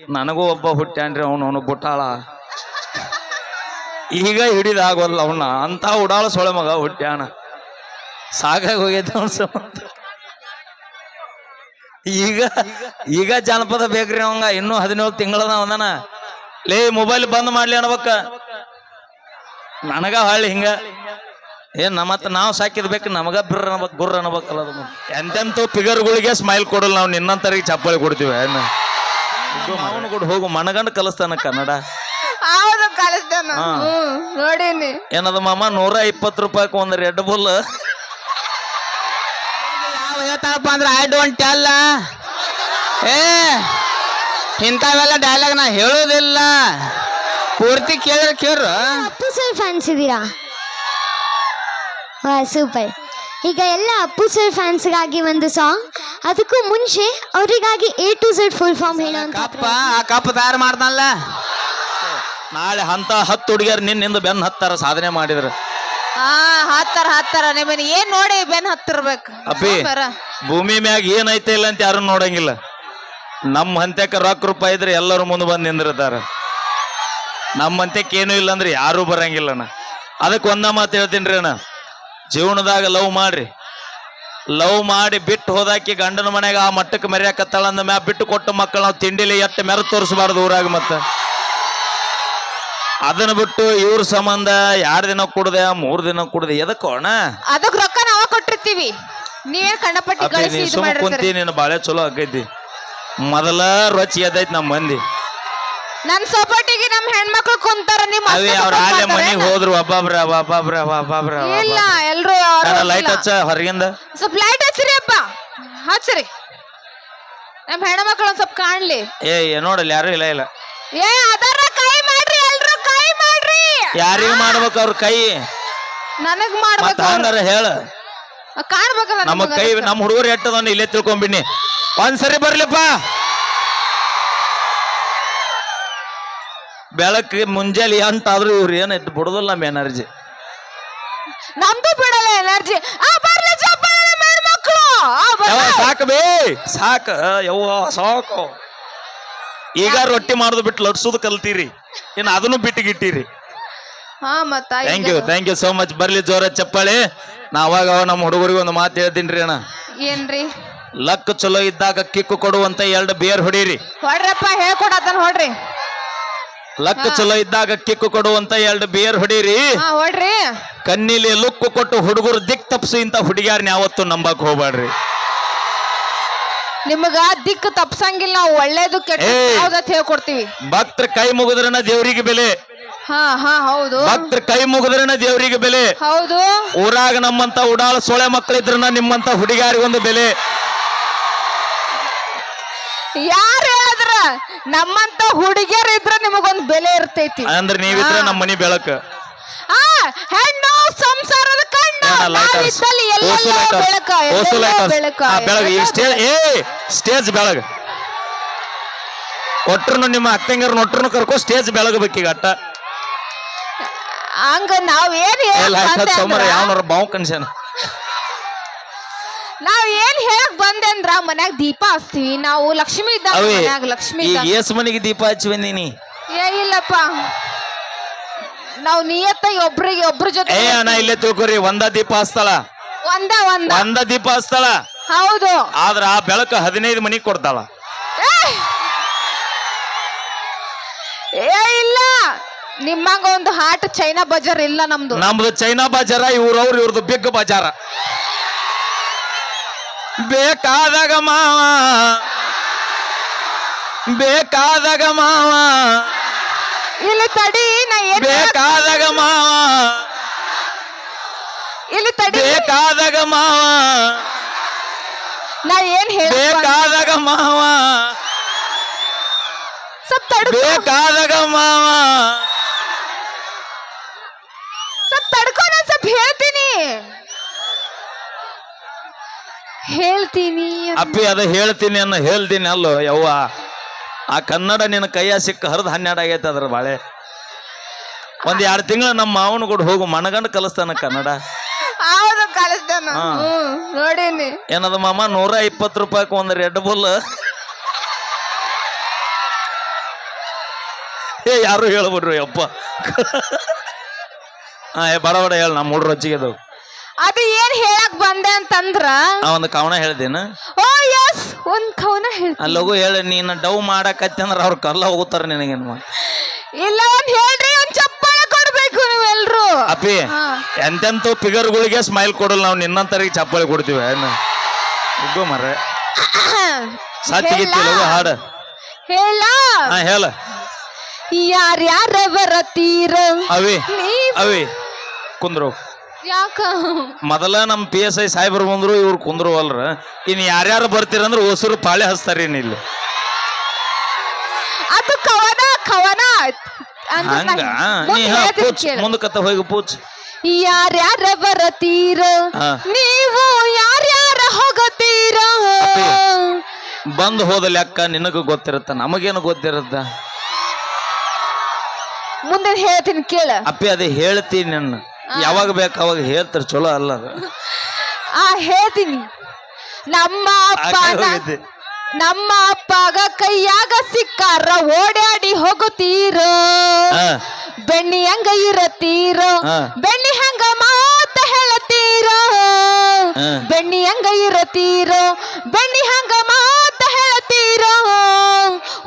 ನನಗೂ ಒಬ್ಬ ಹುಟ್ಟ್ಯಾನ್ರಿ, ಅವನು ಅವನು ಬುಟ್ಟಾಳ. ಈಗ ಹಿಡಿದಾಗಲ್ಲ ಅವನ್ನ ಅಂತ ಉಡಾಳ ಸೊಳೆ ಮಗ ಹುಟ್ಟ್ಯಾನ. ಸಾಕಾಗಿ ಹೋಗೈತೆ ಅವನ ಈಗ ಈಗ ಜನಪದ ಬೇಕ್ರಿ ಅವಂಗ, ಇನ್ನೂ ಹದಿನೇಳು ತಿಂಗಳದ ಅವನ ಲೇ ಮೊಬೈಲ್ ಬಂದ್ ಮಾಡ್ಲಿ ಅನ್ಬೇಕ. ನನಗ ಹಳ್ಳಿ ಹಿಂಗ. ಏನ್ ನಮ್ಮತ್ತ ನಾವು ಸಾಕಿರ್ಬೇಕು, ನಮಗ ಬಿರ್ ಅನ್ಬೇಕು ಗುರ್ರ ಅನ್ಬೇಕಲ್ಲ ಎಂತೆಂತ ಫಿಗರ್ಗಳಿಗೆ ಸ್ಮೈಲ್ ಕೊಡಲ್ಲ ನಾವು, ನಿನ್ನಂತರಿಗೆ ಚಪ್ಪಾಳಿ ಕೊಡ್ತೀವಿ ಅವನು ಕೂಡ ಹೋಗು ಮನಗಂಡು ಕಲಿಸ್ತಾನ ಕನ್ನಡ. ಹೌದು ಕಲಿಸ್ತಾನ ಹಾ. ಹ್ಮ್ ನೋಡೀನಿ. ಏನದ ಮಾಮ ನೂರ ಇಪ್ಪತ್ತು ರೂಪಾಯಿಗೆ ಒಂದು ರೆಡ್ ಬುಲ್ ಯಾವ ಹೇಳ್ತಾನಪ್ಪ ಅಂದ್ರೆ ಐ ಡೋಂಟ್ ಟೆಲ್ ಏ ಇಂಥವೆಲ್ಲ ಡೈಲಾಗ್ ನಾ ಹೇಳೋದಿಲ್ಲ. ಪೂರ್ತಿ ಕೇಳಿದ್ರೆ ಕೇಳ್ರು. ಫ್ಯಾನ್ಸ್ ಇದ್ದೀರಾ ವಾ ಸೂಪರ್ ಈಗ ಎಲ್ಲ ಅಪ್ಪು ಸರ್ ಫ್ಯಾನ್ಸ್ಗಾಗಿ ಒಂದು ಸಾಂಗ್ ಅದಕ್ಕೂ ಮುಂಚೆ ಅವರಿಗಾಗಿ A to Z full form ಹೇಳೋಂಥ ಕಪ್ಪ ಆ ಕಪ್ಪ ತಯಾರು ಮಾಡ್ತಾನಲ್ಲ ನಾಳೆ ಹಂತ ಹತ್ತು ಹುಡುಗಿಯರು ನಿನ್ನಿಂದ ಬೆನ್ನು ಹತ್ತಾರ ಸಾಧನೆ ಮಾಡಿದ್ರು. ಹಾ ಹತ್ತಾರ ಹತ್ತಾರ. ನಿಮ್ಮನ್ನ ಏನ್ ನೋಡಿ ಬೆನ್ ಹತ್ತಿರ್ಬೇಕು? ಅಪ್ಪಿ. ಭೂಮಿ ಮ್ಯಾಗ ಏನೈತೆ ಇಲ್ಲ ಅಂತ ಯಾರು ನೋಡಂಗಿಲ್ಲ. ನಮ್ಮ ಹಂತ್ಯಕ್ಕ ರೊಕ್ಕ ರೂಪಾಯಿ ಇದ್ರೆ ಎಲ್ಲರೂ ಮುಂದೆ ಬಂದು ನಿಂದಿರ್ತಾರ. ನಮ್ಮ ಹಂತ್ಯಕ್ಕೆ ಏನೂ ಇಲ್ಲ ಅಂದ್ರೆ ಯಾರೂ ಬರಂಗಿಲ್ಲಣ್ಣ. ಅದಕ್ಕೆ ಒಂದ ಮಾತು ಹೇಳ್ತೀನಿ ರೀ ಅಣ್ಣ. ಜೀವನದಾಗ ಲವ್ ಮಾಡ್ರಿ. ಲವ್ ಮಾಡಿ ಬಿಟ್ಟು ಹೋದಾಕಿ ಗಂಡನ ಮನೆಗೆ ಆ ಮಟ್ಟಕ್ಕೆ ಮೆರೆಯಕತ್ತಾಳ ಅಂದ ಮ್ಯಾ ಬಿಟ್ಟು ಕೊಟ್ಟ ಮಕ್ಕಳು ನಾವು ತಿಂಡಿಲಿ ಎಟ್ಟು ಮೆರ ತೋರಿಸಬಾರ್ದು ಊರಾಗ ಮತ್ತೆ. ಅದನ್ನ ಬಿಟ್ಟು ಇವ್ರ ಸಂಬಂಧ ಯಾರ ದಿನ ಕುಡ್ದೆ ಮೂರ್ ದಿನ ಕುಡ್ದೆ ಎದಕ್ಕೋಣ ಅದಕ್ಕೆ ಅದಕ್ ರೊಕ್ಕ ನಾವ ಕೊಟ್ಟಿರ್ತೀವಿ. ನೀವೇನ್ ಕಣ್ಣಪಟ್ಟಿ ಕುಂತಿ ನೀನು ಬಾಳೆ ಚಲೋ ಆಗೈತಿ ಮೊದಲ ರೊಚ್ಚಿ ಎದ್ದೈತಿ ನಮ್ಮ ಮಂದಿ. ನನ್ ಸಪೋರ್ಟಿಗೆ ನಮ್ ಹೆಣ್ಮಕ್ಳು ಕುಂತಾರ ನಿಮ್ ಅವಿ ಅವ್ರ ಆಲೆ ಮನೆಗೆ ಹೋದ್ರು ಒಬ್ಬೊಬ್ರ ಒಬ್ಬೊಬ್ರ ಒಬ್ಬೊಬ್ರ ಇಲ್ಲ ಎಲ್ರು ಲೈಟ್. ಹಚ್ಚ ಹೊರಗಿಂದ? ಸ್ವಲ್ಪ ಲೈಟ್ ಹಚ್ಚಿರಿ ಅಪ್ಪ. ಹಚ್ಚಿರಿ. ನಮ್ ಹೆಣ್ಮಕ್ಳು ಒಂದ್ ಸ್ವಲ್ಪ ಕಾಣ್ಲಿ. ಏ ನೋಡಲ್ಲ ಯಾರು ಇಲ್ಲ ಇಲ್ಲ. ಏ ಅದರ ಕೈ ಮಾಡ್ರಿ ಎಲ್ರು ಕೈ ಮಾಡ್ರಿ. ಯಾರಿಗ ಮಾಡ್ಬೇಕು ಅವ್ರ ಕೈ? ನನಗ್ ಮಾಡ್ಬೇಕು. ಹಂಗಾರ ಹೇಳ. ಕಾಣ್ಬೇಕಲ್ಲ ನಮ್ಮ ಕೈ. ನಮ್ಮ ಹುಡುಗರು ಎಟ್ಟದನ್ನ ಇಲ್ಲೇ ತಿಳ್ಕೊಂಬಿನಿ ಒಂದ್ಸರಿ ಬರ್ಲಿಪ್ಪ. ಬೆಳಗ್ಗೆ ಮುಂಜಾನೆ ಎಂಟಾದ್ರೂ ಇವ್ರು ಏನ್ ಬಿಡುದಿಲ್ಲ ನಮ್ಮ ಎನರ್ಜಿ. ನಮ್ದು ಬಿಡಲ್ಲ ಎನರ್ಜಿ. ಸಾಕು ಬೇ. ಸಾಕ. ಯವ್ವ ಸಾಕು. ಈಗ ರೊಟ್ಟಿ ಮಾಡೋದು ಬಿಟ್ಟು ಲಟ್ಸೋದು ಕಲ್ತೀರಿ. ಇನ್ನು ಅದನ್ನು ಬಿಟ್ಟು ಗಿಟ್ಟಿರಿ ಹಾ ಮತ್ತ thank you thank you so much ಬರ್ಲಿ ಜೋರ ಚಪ್ಪಾಳಿ. ನಾ ಅವಾಗ ಅವಾಗ ನಮ್ಮ ಹುಡುಗರಿಗೆ ಒಂದು ಮಾತು ಹೇಳ್ತೀನಿ ರೀ ಅಣ್ಣ. ಏನ್ರಿ? ಲಕ್ ಚಲೋ ಇದ್ದಾಗ ಕಿಕ್ಕು ಕೊಡುವಂತ ಎರಡು ಬೇರ್ ಹೊಡೀರಿ. ಹೊಡ್ರಪ್ಪ ಹೇಳ್ಕೊಡತನ ಹೊಡ್ರಿ. ಲಕ್ ಚಲೋ ಇದ್ದಾಗ ಕಿಕ್ಕು ಕೊಡುವಂತ ಎರಡು ಬಿಯರ್ ಹೊಡೀರಿ. ಹೊಡ್ರಿ. ಕಣ್ಣಿಲಿ ಲುಕ್ಕು ಕೊಟ್ಟು ಹುಡುಗರು ದಿಕ್ ತಪ್ಸು ಇಂತ ಹುಡುಗಿಯಾರ್ನ ಯಾವತ್ತು ನಂಬಕ್ ಹೋಗ್ಬೇಡ್ರಿ ನಿಮಗ ದಿಕ್ಕು ತಪ್ಸಂಗಿಲ್ಲ ನಾವು ಒಳ್ಳೇದು ಕೆಟ್ಟ ಏಯ್. ಯಾವ್ದತ್ ಹೇಳ್ಕೊಡ್ತೀವಿ. ಭಕ್ತರ ಕೈ ಮುಗಿದ್ರನ ದೇವರಿಗೆ ಬೆಲೆ. ಹಾ ಹಾ ಹೌದು. ಭಕ್ತರ ಕೈ ಮುಗಿದ್ರನ ದೇವರಿಗೆ ಬೆಲೆ. ಹೌದು. ಊರಾಗ ನಮ್ಮಂತ ಉಡಾಳ ಸೊಳೆ ಮಕ್ಕಳಿದ್ರನ ನಿಮ್ಮಂತ ಹುಡುಗಾರಿಗೊಂದು ಬೆಲೆ. ಹೇಳಿದ್ರ ನಮ್ಮಂತ ಹುಡುಗಿಯರ್ ಇದ್ರ ನಿಮಗೊಂದ್ ಬೆಲೆ ಇರ್ತೈತಿ ಅಂದ್ರೆ ನೀವಿದ್ರ ನಮ್ಮ ಮನಿ ಬೆಳಕ ಆ ಹೆಣ್ಣು ಸಂಸಾರದ ಕಣ್ಣು ಏನ lighters? ನಾವಿದ್ದಲ್ಲಿ ಓಸು ಎಲ್ಲೆಲ್ಲೋ lighters. ಬೆಳಕ ಓಸು ಎಲ್ಲೆಲ್ಲೋ lighters. ಬೆಳಕ ಆ, ಈ ಸ್ಟೇಜ್ ಏ ಸ್ಟೇಜ್ ಬೆಳಗ ಒಟ್ರು ನಿಮ್ಮ ಅಕ್ಕಂಗರ್ನ ಒಟ್ರು ಕರ್ಕೊ ಸ್ಟೇಜ್ ಬೆಳಗಬೇಕೀಗ ಅಟ್ಟ ಹಂಗ ನಾವ್ ಏನ್ ಹಚ್ಚೋಮರ ಯಾವನಾರ ಬಾವು ಏನ್ ಹೇಳಕ್ ಬಂದೆ ಅಂದ್ರ ಮನ್ಯಾಗ ದೀಪ ಹಚ್ತೀವಿ. ನಾವು ಲಕ್ಷ್ಮಿ ಇದ್ದಾಗ ಅವೇ ಮನ್ಯಾಗ ಲಕ್ಷ್ಮಿ ಈಗ ಇದ್ದಾಗ. ಏಸ್ ಮನಿಗೆ ದೀಪ ಹಚ್ಚಿ ಬಂದೀನಿ ಏ ಇಲ್ಲಪ್ಪ. ನಾವು ನಿಯತ್ತಾಗಿ ಒಬ್ರಿಗೆ ಒಬ್ರ ಜೊತೆ ಏ ಅಣ್ಣ ಇಲ್ಲೇ ತಿಳ್ಕೊರಿ ಒಂದ ದೀಪ ಹಚ್ತಾಳ. ಒಂದ ಒಂದ. ಒಂದ ದೀಪ ಹಚ್ತಾಳ. ಹೌದು. ಆದ್ರ ಆ ಬೆಳಕ ಹದಿನೈದು ಮನಿ ಕೊಡ್ತಾಳ. ಏ! ಏ ಇಲ್ಲ. ನಿಮ್ಮಂಗ ಒಂದು ಹಾಟ್ ಚೈನಾ ಬಜಾರ್ ಇಲ್ಲ ನಮ್ದು. ನಮ್ದು ಚೈನಾ ಬಜಾರ ಇವ್ರವ್ರು ಇವ್ರದ್ದು ಬಿಗ್ ಬಜಾರ. ಬೇಕಾದಾಗ ಮಾವ. ಬೇಕಾದಾಗ ಮಾವ. ಇಲ್ಲಿ ತಡಿ ನಾ ಏನ್ ಬೇಕಾದಾಗ ಮಾವ. ಇಲ್ಲಿ ತಡಿ. ಬೇಕಾದಾಗ ಮಾವ. ನಾ ಏನ್ ಹೇಳ ಬೇಕಾದಾಗ ಮಾವ. ಸ್ವಲ್ಪ ತಡ ಬೇಕಾದಾಗ ಮಾವ. ಸ್ವಲ್ಪ ತಡ್ಕೊ ನಾನ್ ಸ್ವಲ್ಪ ಹೇಳ್ತೀನಿ. ಹೇಳ್ತೀನಿ ಅಪ್ಪಿ ಅದ ಹೇಳ್ತೀನಿ ಅನ್ನ ಹೇಳ್ತೀನಿ ಅಲ್ಲೋ ಯವ್ವ. ಆ ಕನ್ನಡ ನಿನ್ನ ಕೈಯ ಸಿಕ್ಕ ಹರಿದು ಹನ್ನೆರಡು ಆಗೈತೆ ಅದ್ರ ಬಾಳೆ. ಒಂದ್ ಎರಡು ತಿಂಗಳು ನಮ್ಮ ಮಾವನ ಕೂಡ ಹೋಗು ಮನಗಂಡು ಕಲಿಸ್ತಾನ ಕನ್ನಡ. ಹೌದು ಕಲಿಸ್ತಾನ ಹಾ. ಹ್ಮ್ ನೋಡೀನಿ. ಏನದ ಮಾಮ ನೂರ ಇಪ್ಪತ್ತು ರೂಪಾಯಿಗೆ ಒಂದು ರೆಡ್ ಬುಲ್ ಏ ಯಾರು ಹೇಳ್ಬಿಡ್ರಿ ಅಪ್ಪ ಹಾ ಏ ಬಡ ಬಡ ಹೇಳ ನಮ್ಮ ಹುಡ್ರು ಹಚ್ಚಿಗೆದು ಅದು ಏನ್ ಹೇಳಕ್ ಬಂದೆ ಅಂತಂದ್ರ ಒಂದು ಕವನ ಹೇಳ್ದೇನ? ಓ ಎಸ್ ಒಂದ್ ಕವನ ಹೇಳ್ತೀನಿ. ಅಲ್ಲೋಗು ಹೇಳಿ ನೀನು ಡವ್ ಮಾಡಕತ್ತಿ ಅಂದ್ರೆ ಅವ್ರು ಕಲ್ಲ ಹೋಗುತ್ತಾರ ನಿನಗೇನು ಮಾಡಿ ಇಲ್ಲ ಒಂದ್ ಹೇಳ್ರಿ ಒಂದ್ ಚಪ್ಪಾಳ ಕೊಡ್ಬೇಕು ನೀವೆಲ್ರು. ಅಪ್ಪಿ ಹಾ. ಫಿಗರ್ ಫಿಗರ್ಗಳಿಗೆ ಸ್ಮೈಲ್ ಕೊಡಲ್ಲ ನಾವು ನಿನ್ನಂತರಿಗೆ ಚಪ್ಪಾಳಿ ಕೊಡ್ತೀವಿ ಏನು? ಇಬ್ಬ ಮರ ಸಾತಿಗಿತ್ತಿ ಲಘು ಹಾಡು. ಹೇಳ. ಹಾ ಹೇಳ. ಯಾರ್ಯಾರ ಬರತೀರ ಅವಿ ನೀವ್ ಅವಿ ಕುಂದ್ರು. ಯಾಕ? ಮೊದಲ ನಮ್ಮ ಪಿ ಎಸ್ ಐ ಸಾಹೇಬ್ರು ಬಂದ್ರು ಇವ್ರು ಕುಂದ್ರು ಅಲ್ರ. ಇನ್ ಯಾರ್ಯಾರು ಬರ್ತೀರಂದ್ರೆ ಹೊಸರು ಪಾಳೆ ಹಚ್ತಾರ ಇಲ್ಲಿ. ಅದು ಕವನ ಕವನ. ಅಂದ್ರೆ ಹಂಗ? ನಾ ನೀ ಮುಂದ್ ಹೇಳ್ತೀನಿ ಪೂಚ್ ಕೇಳು. ಮುಂದಕ್ಕತ್ತ ಹೋಗಿ ಪೂಚ್. ಯಾರ್ಯಾರ ಬರತೀರ? ಹಾ. ನೀವು ಯಾರ್ಯಾರ ಹೋಗತೀರ. ಬಂದ್ ಹೋದ ಲೆಕ್ಕ ನಿನಗ ಗೊತ್ತಿರತ್ತ ನಮಗೇನು ಗೊತ್ತಿರತ್ತ? ಮುಂದೆ ಹೇಳ್ತೀನಿ ಕೇಳ. ಅಪ್ಪಿ ಅದೇ ಹೇಳ್ತೀನಿ ನನ್ನ. ಯಾವಾಗ ಬೇಕು ಅವಾಗ ಹೇಳ್ತಾರೆ ಚಲೋ ಅಲ್ಲ ಅದು ಆ ಹೇಳ್ತೀನಿ ನಮ್ಮ ಅಪ್ಪ. ನಮ್ಮ ಅಪ್ಪಗ ಕೈಯಾಗ ಸಿಕ್ಕಾರ ಓಡಾಡಿ ಹೋಗುತ್ತೀರ ಹಾ. ಬೆಣ್ಣಿ ಹಂಗ ಇರತ್ತೀರ ಹಾ. ಬೆಣ್ಣಿ ಹಂಗ ಮಾತ ಹೇಳತ್ತೀರ ಹಾ. ಬೆಣ್ಣಿ ಹಂಗ ಇರತ್ತೀರ ಬೆಣ್ಣಿ ಹಂಗ ಮಾತ ಹೇಳತ್ತೀರ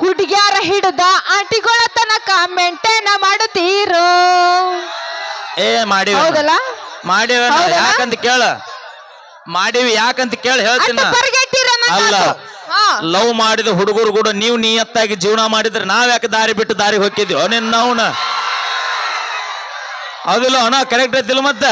ಹುಡುಗ್ಯಾರ ಹಿಡ್ದ ಆಂಟಿಗಳ ಏ ಮಾಡಿವಿ ಹೌದಲ್ಲ? ಮಾಡಿವಿ ಹೌದಲ್ಲ? ಯಾಕಂತ ಕೇಳ. ಮಾಡಿವಿ ಯಾಕಂತ ಕೇಳ ಹೇಳ್ತೀನಿ ಅಲ್ಲ ಹಾ. ಲವ್ ಮಾಡಿದ ಹುಡುಗರು ಕೂಡ ನೀವು ನಿಯತ್ತಾಗಿ ಜೀವನ ಮಾಡಿದ್ರೆ ನಾವ್ ಯಾಕೆ ದಾರಿ ಬಿಟ್ಟು ದಾರಿ ಹೋಗಿದ್ವಿ ನಿನ್ನ ಅವನ. ಅದಿಲ್ಲ ಅಣ್ಣ ಕರೆಕ್ಟ್ ಐತಿಲ್ಲ ಮತ್ತೆ?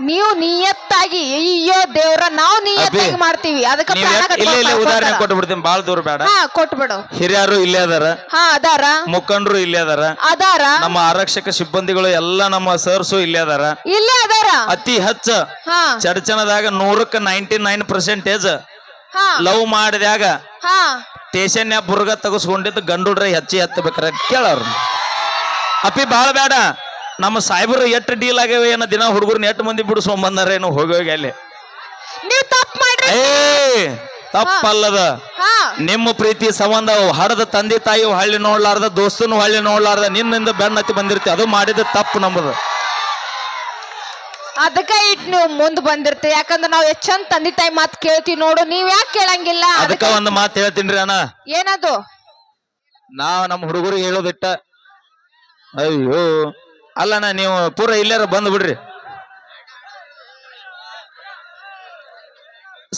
ನೀವು ನಿಯತ್ತಾಗಿ ಅಯ್ಯೋ ದೇವ್ರ ನಾವು ನಿಯತ್ತಾಗಿ ಮಾಡ್ತೀವಿ. ಅದಕ್ಕೆ ನೀವ್ ಪ್ರಾಣ ಯಾಕ್- ಇಲ್ಲೇ ಇಲ್ಲೇ ಕಟ್ಕೊಂಡ್ ಉದಾಹರಣೆ. ಕೊಟ್ಟು ಬಿಡ್ತೀನಿ ಬಾಳ ದೂರ ಬೇಡ. ಹಾ ಕೊಟ್ಬಿಡು. ಹಿರಿಯರು ಇಲ್ಲೇ ಅದಾರ. ಹಾ ಅದಾರ. ಮುಖಂಡರು ಇಲ್ಲೇ ಅದಾರ. ಅದಾರ. ನಮ್ಮ ಆರಕ್ಷಕ ಸಿಬ್ಬಂದಿಗಳು ಎಲ್ಲ ನಮ್ಮ ಸರ್ಸು ಇಲ್ಲೇ ಅದಾರ. ಇಲ್ಲೇ ಅದಾರ. ಅತಿ ಹೆಚ್ಚ ಹಾ. ಚರ್ಚನದಾಗ ನೂರಕ್ಕೆ ನೈಂಟಿ ನೈನ್ ಪರ್ಸೆಂಟೇಜ್ ಹಾ. ಲವ್ ಮಾಡಿದಾಗ ಹಾ. ಸ್ಟೇಷನ್ ಬುರ್ಗ ತಗಸ್ಕೊಂಡಿದ್ದು ಗಂಡುಡ್ರೆ ಹೆಚ್ಚಿ ಹತ್ತಬೇಕಾರ ಕೇಳವ್ರು ಅಪ್ಪಿ ಬಾಳ ಬೇಡ. ನಮ್ಮ ಸಾಹೇಬರು ಎಟ್ಟು ಡೀಲ್ ಆಗ್ಯಾವ ಏನೋ ದಿನ ಹುಡುಗರ್ನ ಎಟ್ಟು ಮಂದಿ ಬಿಡಿಸ್ಕೊಂಡ್ ಬಂದಾರೇನು ಹೋಗಿ ಹೋಗಿ ಅಲ್ಲಿ. ನೀವು ತಪ್ಪು ಮಾಡ್ರಿ. ಏ ತಪ್ಪಲ್ಲದ. ಹಾ. ನಿಮ್ಮ ಪ್ರೀತಿ ಸಂಬಂಧ ಹಡದ ತಂದೆ ತಾಯಿ ಹಳ್ಳಿ ನೋಡ್ಲಾರ್ದ ದೋಸ್ತನು ಹಳ್ಳಿ ನೋಡ್ಲಾರ್ದ ನಿನ್ನಿಂದ ಬೆನ್ನತ್ತಿ ಬಂದಿರ್ತಿ ಅದು ಮಾಡಿದ ತಪ್ಪು ನಮ್ಮದು ಅದಕ್ಕ ಇಟ್ ನೀವು ಮುಂದ್ ಬಂದಿರ್ತೀವಿ ಯಾಕಂದ್ರೆ ನಾವ್ ಎಷ್ಟ್ ಚಂದ ತಂದೆ ತಾಯಿ ಮಾತ್ ಕೇಳ್ತೀವಿ ನೋಡು ನೀವ್ ಯಾಕೆ ಕೇಳಂಗಿಲ್ಲ? ಅದಕ್ಕ ಒಂದು ಮಾತು ಹೇಳ್ತೀನಿ ಅಣ್ಣ. ಏನದು? ನಾವ್ ನಮ್ಮ ಹುಡುಗರಿಗೆ ಹೇಳೋದಿಟ್ಟ ಅಯ್ಯೋ ಅಲ್ಲಣ್ಣ, ನೀವು ಪೂರ ಇಲ್ಲಾರ ಬಂದು ಬಿಡ್ರಿ.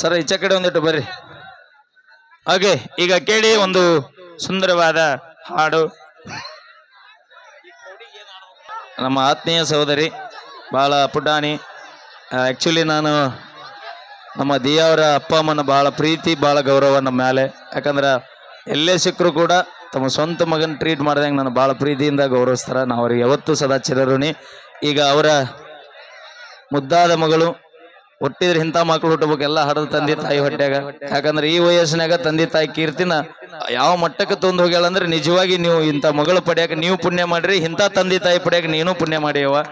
ಸರ್, ಈಚೆ ಕಡೆ ಒಂದಿಟ್ಟು ಬರ್ರಿ. ಹಾಗೆ, ಈಗ ಕೇಳಿ ಒಂದು ಸುಂದರವಾದ ಹಾಡು. ನಮ್ಮ ಆತ್ಮೀಯ ಸಹೋದರಿ ಭಾಳ ಪುಟಾಣಿ. ಆ್ಯಕ್ಚುಲಿ ನಾನು ನಮ್ಮ ದಿಯಾವರ ಅಪ್ಪ ಅಮ್ಮನ ಭಾಳ ಪ್ರೀತಿ ಭಾಳ ಗೌರವ ನಮ್ಮ ಮೇಲೆ ಯಾಕಂದ್ರೆ ಎಲ್ಲೇ ಸಿಕ್ಕರು ಕೂಡ ತಮ್ಮ ಸ್ವಂತ ಮಗನ ಟ್ರೀಟ್ ಮಾಡ್ದಂಗೆ ನಾನು ಭಾಳ ಪ್ರೀತಿಯಿಂದ ಗೌರವಿಸ್ತಾರೆ. ನಾವು ಅವ್ರಿಗೆ ಯಾವತ್ತೂ ಸದಾ ಚಿರಋಣಿ. ಈಗ ಅವರ ಮುದ್ದಾದ ಮಗಳು ಹುಟ್ಟಿದ್ರೆ ಇಂಥ ಮಕ್ಕಳು ಹುಟ್ಟಬೇಕು, ಎಲ್ಲ ಹಡದ ತಂದೆ ತಾಯಿ ಹೊಟ್ಟೆಗ. ಯಾಕಂದ್ರೆ ಈ ವಯಸ್ಸಿನಾಗ ತಂದೆ ತಾಯಿ ಕೀರ್ತಿನ ಯಾವ ಮಟ್ಟಕ್ಕೆ ತಂದು ಹೋಗ್ಯಾಳ ಅಂದ್ರೆ ನಿಜವಾಗಿ ನೀವು ಇಂಥ ಮಗಳು ಪಡ್ಯಾಕ ನೀವು ಪುಣ್ಯ ಮಾಡ್ರಿ, ಇಂಥ ತಂದೆ ತಾಯಿ ಪಡ್ಯಾಕ ನೀನು ಪುಣ್ಯ ಮಾಡ್ಯವ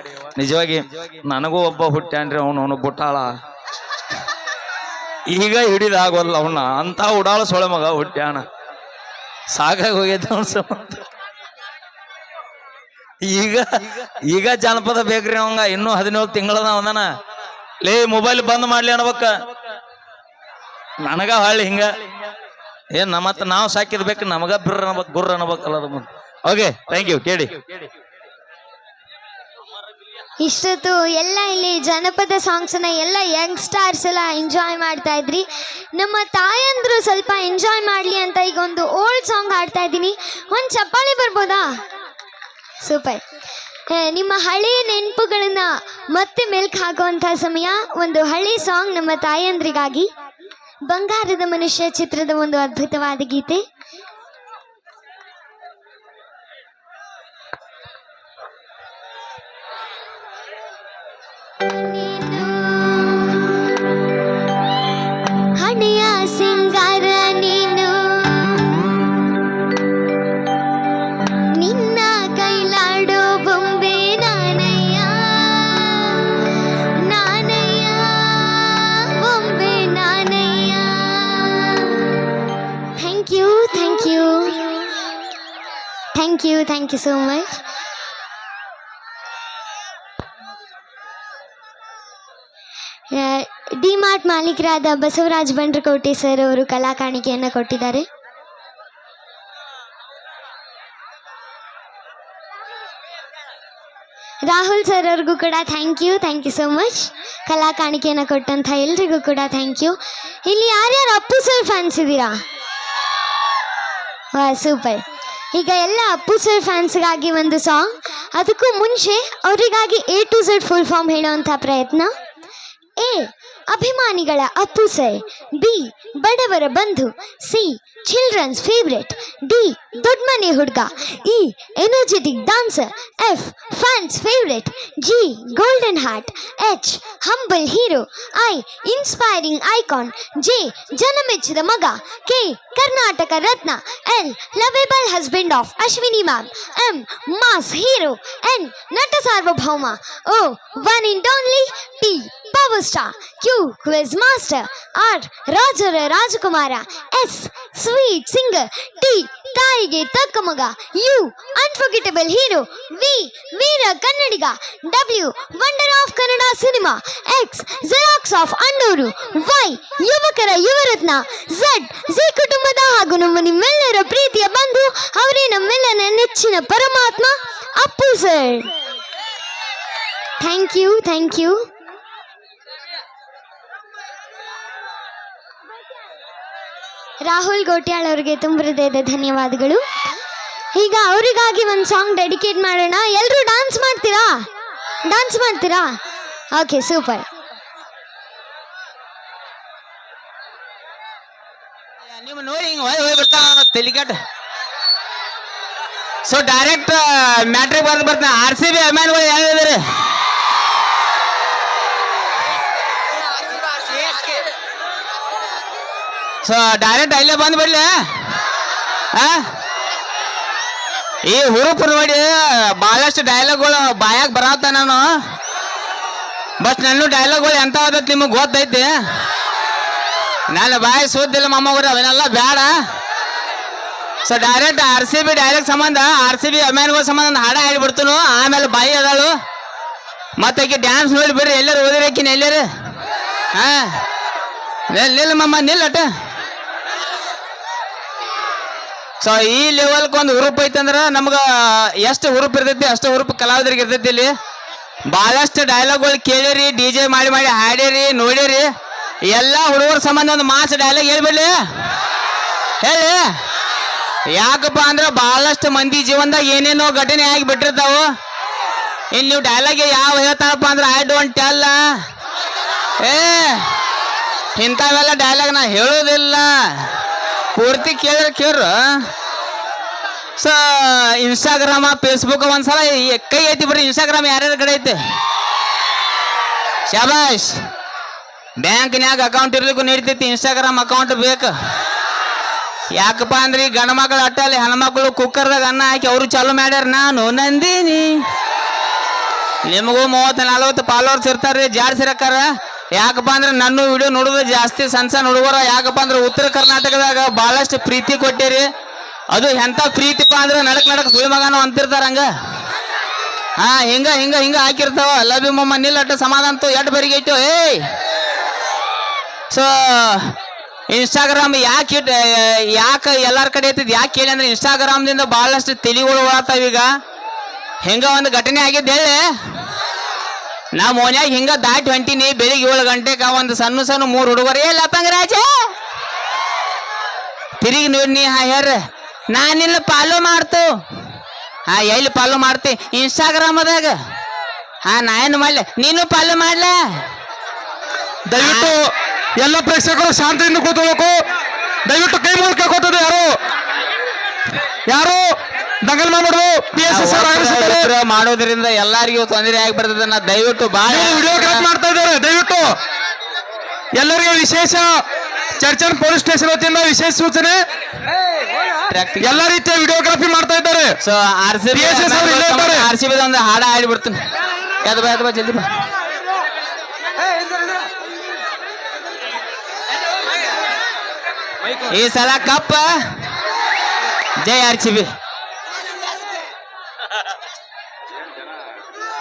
ನಿಜವಾಗಿ ನನಗೂ ಒಬ್ಬ ಹುಟ್ಟ್ಯಾನ್ರಿ ಅವನು ಅವನು ಬುಟ್ಟಾಳ. ಈಗ ಹಿಡಿದಾಗೋಲ್ಲ ಅವನ್ನ ಅಂತ ಉಡಾಳ ಸೊಳೆ ಮಗ ಹುಟ್ಟ್ಯಾಣ ಸಾಕಾಗಿ ಹೋಗೈತೆ ಈಗ ಈಗ ಜಾನಪದ ಬೇಕ್ರಿ ಅವಂಗ, ಇನ್ನೂ ಹದಿನೇಳು ತಿಂಗಳದ ಅವನ ಲೇ ಮೊಬೈಲ್ ಬಂದ್ ಮಾಡ್ಲಿ ಅನ್ಬೇಕ. ನನಗ ಹಳ್ಳಿ ಹಿಂಗ. ಏನ್ ನಮ್ಮ ನಾವು ಸಾಕಿರ್ಬೇಕು ನಮಗ ಬಿರ್ರ ಅನ್ಬೇಕು ಗುರ್ರ ಅನ್ಬೇಕಲ್ಲ ಓಕೆ ಥ್ಯಾಂಕ್ ಯು ಕೇಳಿ. ಇಷ್ಟೊತ್ತು ಎಲ್ಲ ಇಲ್ಲಿ ಜನಪದ ಸಾಂಗ್ಸನ್ನ ಎಲ್ಲ ಯಂಗ್ಸ್ಟಾರ್ಸ್ ಎಲ್ಲ ಎಂಜಾಯ್ ಮಾಡ್ತಾ ಇದ್ರಿ. ನಮ್ಮ ತಾಯಂದರು ಸ್ವಲ್ಪ ಎಂಜಾಯ್ ಮಾಡಲಿ ಅಂತ ಈಗ ಒಂದು ಓಲ್ಡ್ ಸಾಂಗ್ ಹಾಡ್ತಾ ಇದ್ದೀನಿ. ಒಂದು ಚಪ್ಪಾಳಿ ಬರ್ಬೋದಾ? ಸೂಪರ್ ನಿಮ್ಮ ಹಳೆಯ ನೆನಪುಗಳನ್ನ ಮತ್ತೆ ಮೆಲ್ಕ್ ಹಾಕುವಂಥ ಸಮಯ, ಒಂದು ಹಳೆ ಸಾಂಗ್ ನಮ್ಮ ತಾಯಂದ್ರಿಗಾಗಿ. ಬಂಗಾರದ ಮನುಷ್ಯ ಚಿತ್ರದ ಒಂದು ಅದ್ಭುತವಾದ ಗೀತೆ. Thank you thank you so much D Mart ಮಾಲೀಕರಾದ Basavaraj Bandrakote sir ಅವರು ಕಲಾ ಕಾಣಿಕೆಯನ್ನು ಕೊಟ್ಟಿದ್ದಾರೆ. ರಾಹುಲ್ ಸರ್ ಅವ್ರಿಗೂ ಕೂಡ thank you thank you so much ಕಲಾ ಕಾಣಿಕೆಯನ್ನು ಕೊಟ್ಟಂಥ ಎಲ್ರಿಗೂ ಕೂಡ ಥ್ಯಾಂಕ್ ಯು ಇಲ್ಲಿ ಯಾರ್ಯಾರು ಅಪ್ಪು ಸರ್ ಫ್ಯಾನ್ಸ್ ಇದ್ದೀರಾ ವಾ ಸೂಪರ್ ಈಗ ಎಲ್ಲ ಅಪ್ಪು ಸರ್ ಫ್ಯಾನ್ಸ್ಗಾಗಿ ಒಂದು ಸಾಂಗ್ ಅದಕ್ಕೂ ಮುಂಚೆ ಅವರಿಗಾಗಿ A to Z full form ಹೇಳುವಂಥ ಪ್ರಯತ್ನ. ಎ ಅಭಿಮಾನಿಗಳ ಅಪ್ಪು ಸರ್ ಬಿ ಬಡವರ ಬಂಧು, ಸಿ ಚಿಲ್ಡ್ರನ್ಸ್ ಫೇವ್ರೆಟ್ ಡಿ ದೊಡ್ಡ ಮನೆ ಹುಡುಗ, E energetic dancer F fans favourite G golden heart H humble hero I inspiring icon J, ಜನಮೆಚ್ಚಿದ ಮಗ, K, Karnataka Ratna, L lovable husband of Ashwini ma'am M mass hero N, ನಟ ಸಾರ್ವಭೌಮ, O one and only T power star Q quiz master R ರಾಜರ Rajakumara S sweet singer T ತಾಯಿಗೆ ತಕ್ಕ ಮಗ U unforgettable hero V Veera Kannadiga W wonder of Kannada cinema X xerox of ಅಂಡೂರು Y ಯುವಕರ Yuvarathna Z G ಕುಟುಂಬದ ಹಾಗೂ ನಮ್ಮ ನಿಮ್ಮೆಲ್ಲರ ಪ್ರೀತಿಯ ಬಂಧು ಅವರೇ ನಮ್ಮೆಲ್ಲರ ನೆಚ್ಚಿನ ಪರಮಾತ್ಮ Appu sir thank you thank you Rahul Gotyal ಅವರಿಗೆ ತುಂಬ ಹೃದಯದ ಧನ್ಯವಾದಗಳು. ಈಗ ಅವರಿಗಾಗಿ ಒಂದು ಸಾಂಗ್ ಡೆಡಿಕೇಟ್ ಮಾಡೋಣ. ಎಲ್ಲರೂ ಡಾನ್ಸ್ ಮಾಡ್ತೀರಾ? ಡಾನ್ಸ್ ಮಾಡ್ತೀರಾ? ಓಕೆ ಸೂಪರ್ ನಿಮ್ಮ ನೋಡಿ ಹಿಂಗೆ ಬರ್ತಾ ಸೊ ಡೈರೆಕ್ಟ್ ಮ್ಯಾಟ್ರಿಕ್ ಬರ್ದು ಬರ್ತಾನೆ. ಆರ್ ಸಿ ಬಿ ಅಭಿಮಾನಿಗಳು ಯಾವ್ಯಾವ್ದಾರೆ ಸೊ ಡೈರೆಕ್ಟ್ ಅಲ್ಲೇ ಬಂದು ಬಿಡಲಿ. ಈ ಹುರುಪು ನೋಡಿ ಭಾಳಷ್ಟು ಡೈಲಾಗ್ಗಳು ಬಾಯಾಗ ಬರತ್ತ ನಾನು. ಬಟ್ ನನ್ನ ಡೈಲಾಗ್ಗಳು ಎಂತ ಆದತ್ ನಿಮಗೆ ಗೊತ್ತೈತಿ? ನನ್ನ ಬಾಯಿ ಸೂದಿಲ್ಲ ಮಮ್ಮವ್ರೆ ಅವನ್ನೆಲ್ಲ ಬೇಡ so direct R C B direct ಸಂಬಂಧ ಆರ್ ಸಿ ಬಿ ಅಭಿಮಾನಿಗಳ ಸಂಬಂಧ ಒಂದು ಹಾಡ ಹೇಳ್ಬಿಡ್ತೀನು. ಆಮೇಲೆ ಬಾಯಿ ಅದಾಳು. ಮತ್ತೆ ಆಕೆ ಡ್ಯಾನ್ಸ್ ನೋಡಿ ಬಿಡ್ರಿ ಎಲ್ಲರೂ ಓದಿರಕ್ಕಿನ ಎಲ್ಲರು. ಹಾ ನಿಲ್ ನಿಲ್ಲ ಮಮ್ಮ ನಿಲ್ಲಟ. ಸೊ ಈ ಲೆವೆಲ್ಗೆ ಒಂದು ಹುರುಪ್ ಐತಂದ್ರೆ ನಮ್ಗೆ ಎಷ್ಟು ಹುರುಪ್ ಇರ್ತೈತಿ, ಅಷ್ಟು ಹುರುಪ್ ಕಲಾವಿದರಿಗೆ ಇರ್ತೈತಿ ಇಲ್ಲಿ. ಭಾಳಷ್ಟು ಡೈಲಾಗ್ಗಳು ಕೇಳಿರಿ ಡಿ ಜೆ ಮಾಡಿ ಮಾಡಿ ಹಾಡಿರಿ ನೋಡಿರಿ ಎಲ್ಲ ಹುಡುಗರ ಸಂಬಂಧ ಒಂದು ಮಾಸ್ ಡೈಲಾಗ್ ಹೇಳ್ಬಿಡ್ಲಿ ಹೇಳಿ. ಯಾಕಪ್ಪ ಅಂದ್ರೆ ಭಾಳಷ್ಟು ಮಂದಿ ಜೀವನದಾಗ ಏನೇನೋ ಘಟನೆ ಆಗಿ ಬಿಟ್ಟಿರ್ತಾವು. ಇಲ್ಲಿ ನೀವು ಡೈಲಾಗ್ ಯಾವ ಹೇಳ್ತಾರಪ್ಪ ಅಂದ್ರೆ ಐ ಡೋಂಟ್ ಟೆಲ್ ಏ, ಇಂಥವೆಲ್ಲ ಡೈಲಾಗ್ ನಾ ಹೇಳೋದಿಲ್ಲ. ಪೂರ್ತಿ ಕೇಳಿದ್ರೆ ಕೇಳ್ರ. ಸೊ ಇನ್ಸ್ಟಾಗ್ರಾಮ ಫೇಸ್ಬುಕ್ ಒಂದ್ಸಲ ಕೈ ಐತಿ ಬಿಡ್ರಿ ಇನ್ಸ್ಟಾಗ್ರಾಮ್ ಯಾರ್ಯಾರ ಕಡೆ ಐತೆ? ಶಾಬಾಷ್ ಬ್ಯಾಂಕ್ನ್ಯಾಗ ಅಕೌಂಟ್ ಇರ್ಲಿಕ್ಕೂ ನಡೀತೈತಿ ಇನ್ಸ್ಟಾಗ್ರಾಮ್ ಅಕೌಂಟ್ ಬೇಕು. ಯಾಕಪ್ಪ ಅಂದ್ರೆ ಈ ಗಂಡ ಮಕ್ಕಳು ಅಟ್ಟಲ್ಲಿ ಹೆಣ್ಮಕ್ಳು ಕುಕ್ಕರ್ದಾಗ ಅನ್ನ ಹಾಕಿ ಅವರು ಚಾಲು ಮಾಡ್ಯಾರ. ನಾನು ನಂದಿನಿ. ನಿಮಗೂ ಮೂವತ್ತು ನಲ್ವತ್ತು ಫಾಲೋವರ್ಸ್ ಜಾರ್ಸಿ ಜಾಡ್ಸಿರಕ್ಕಾರ ಯಾಕಪ್ಪ ಅಂದ್ರೆ ನನ್ನ ವಿಡಿಯೋ ನೋಡಿದ್ರೆ ಜಾಸ್ತಿ ಸಣ್ಣ ಸಣ್ಣ ಹುಡುಗರ. ಯಾಕಪ್ಪ ಅಂದ್ರೆ ಉತ್ತರ ಕರ್ನಾಟಕದಾಗ ಬಹಳಷ್ಟು ಪ್ರೀತಿ ಕೊಟ್ಟಿರಿ. ಅದು ಎಂಥ ಪ್ರೀತಿಪ್ಪ ಅಂದ್ರೆ ನಡಕ್ ನಡಕ್ ಮಗನ ಅಂತಿರ್ತಾರ ಹಂಗ? ಹಾ, ಹಿಂಗ ಹಿಂಗ ಹಿಂಗ ಹಾಕಿರ್ತಾವ. ಲವ್ ಯು ಮಮ್ಮ ನಿಲ್ಲಟ್ಟ ಸಮಾಧಾನ ಎಟ್ ಬರಿಗೆ ಇಟ್ಟು ಏಯ್! ಸೊ ಇನ್ಸ್ಟಾಗ್ರಾಮ್ ಯಾಕೆ ಇಟ್ ಯಾಕೆ ಎಲ್ಲರ ಕಡೆ ಐತಿದ್ ಯಾಕೆ ಕೇಳಿ ಅಂದ್ರೆ ಇನ್ಸ್ಟಾಗ್ರಾಮ್ದಿಂದ ಭಾಳಷ್ಟು ತಿಳಿಗಳು ಈಗ. ಹೆಂಗ ಒಂದು ಘಟನೆ ಆಗಿದ್ದು ಹೇಳಿ. ನಾ ಮೋನ್ಯಾಗ ಹಿಂಗ ದಾಟಿ ಹೊಂಟಿನಿ ಬೆಳಿಗ್ಗೆ ಏಳು ಗಂಟೆಗೆ ಒಂದು ಸಣ್ಣ ಸಣ್ಣ ಮೂರು ಹುಡುಗರು ಏ ಲಪಂಗರಾಜ ತಿರುಗಿ ನೋಡಿ ನೀ ಹಾ ಹೇಳ್ರ ನಾನಿಲ್ಲ ಫಾಲೋ ಮಾಡ್ತು. ಹಾ ಎಲ್ಲಿ ಫಾಲೋ ಮಾಡ್ತಿ? ಇನ್ಸ್ಟಾಗ್ರಾಮದಾಗ. ಹಾ ನಾ ಏನು ಮಾಡ್ಲೆ? ನೀನು ಫಾಲೋ ಮಾಡ್ಲ? ದಯವಿಟ್ಟು ಎಲ್ಲ ಪ್ರೇಕ್ಷಕರು ಶಾಂತಿಯಿಂದ ಕೂತ್ಕೋಬೇಕು. ದಯವಿಟ್ಟು ಕೈ ಕೂತದೆ ಯಾರು? ಯಾರು? ದಂಗಲ್ ಮಾಡ್ಬಾರ್ದು ಪಿ ಎಸ್ ಎಸ್ ಆರ್ ಆಗಮಿಸಿದ್ದಾರೆ ಉತ್ತರ ಮಾಡೋದ್ರಿಂದ ಎಲ್ಲರಿಗೂ ತೊಂದರೆ ಆಗಿ ಬರ್ತದೆ ನಾ ದಯವಿಟ್ಟು ಬಾಳ ವಿಡಿಯೋಗ್ರಾಫ್ ಮಾಡ್ತಾ ಇದ್ದಾರೆ ದಯವಿಟ್ಟು. ಎಲ್ಲರಿಗೂ ವಿಶೇಷ ಚರ್ಚನ್ ಪೊಲೀಸ್ ಸ್ಟೇಷನ್ ವತಿಯಿಂದ ವಿಶೇಷ ಸೂಚನೆ. ಎಲ್ಲ ರೀತಿಯ ವಿಡಿಯೋಗ್ರಫಿ ಮಾಡ್ತಾ ಇದ್ದಾರೆ so R C B PSS ಅವ್ರು ಇಲ್ಲೇ ಇದ್ದಾರೆ. ಆರ್ ಸಿ ಬಿ ಒಂದು ಹಾಡ ಹಾಡಿ ಬಿಡ್ತೀನಿ ಎದ್ ಬಾ ಎದ್ ಬಾ ಜಲ್ದಿ ಬಾ. ಈ ಸಲ ಕಪ್ಪ. ಜೈ ಆರ್ ಸಿ ಬಿ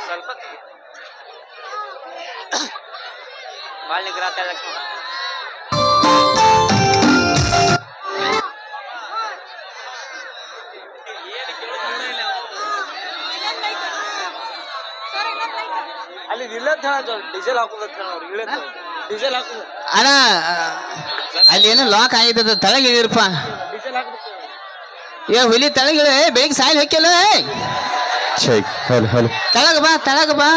ಸ್ವಲ್ಪ ಭಾಳ ನಿಗ್ರಹ ಲಕ್ಷ್ಮಣ ಅಲ್ಲಿ ಇಲ್ಲದ ಡೀಸೆಲ್ ಹಾಕೋಬೇಕು ಅವ್ರು ಇಳಿದ ಡೀಸೆಲ್ ಹಾಕೋದು ಅಣ್ಣ ಅಲ್ಲಿ ಏನು ಲಾಕ್ ಆಗಿದ್ದದ ತಳಗಿಳಿರಪ್ಪ ಏ ಹುಲಿ ತಳಗಿಳ ಬೇಗ ಸಾಯಲ್ ಹಾಕಿಲ್ಲ ತಳಗ ಬಾ ತಳಗ ಬಾ.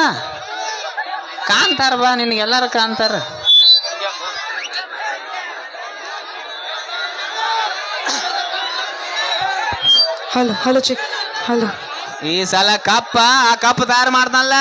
ಕಾಣ್ತಾರ ಬಾ ನಿನಗೆಲ್ಲಾರು ಕಾಣ್ತಾರ ಹಲೋ ಹಲೋ ಚಿಕ್ ಹಲೋ. ಈ ಸಲ ಕಪ್ಪ ಆ ಕಪ್ ತಯಾರು ಮಾಡ್ತಾನಲ್ಲ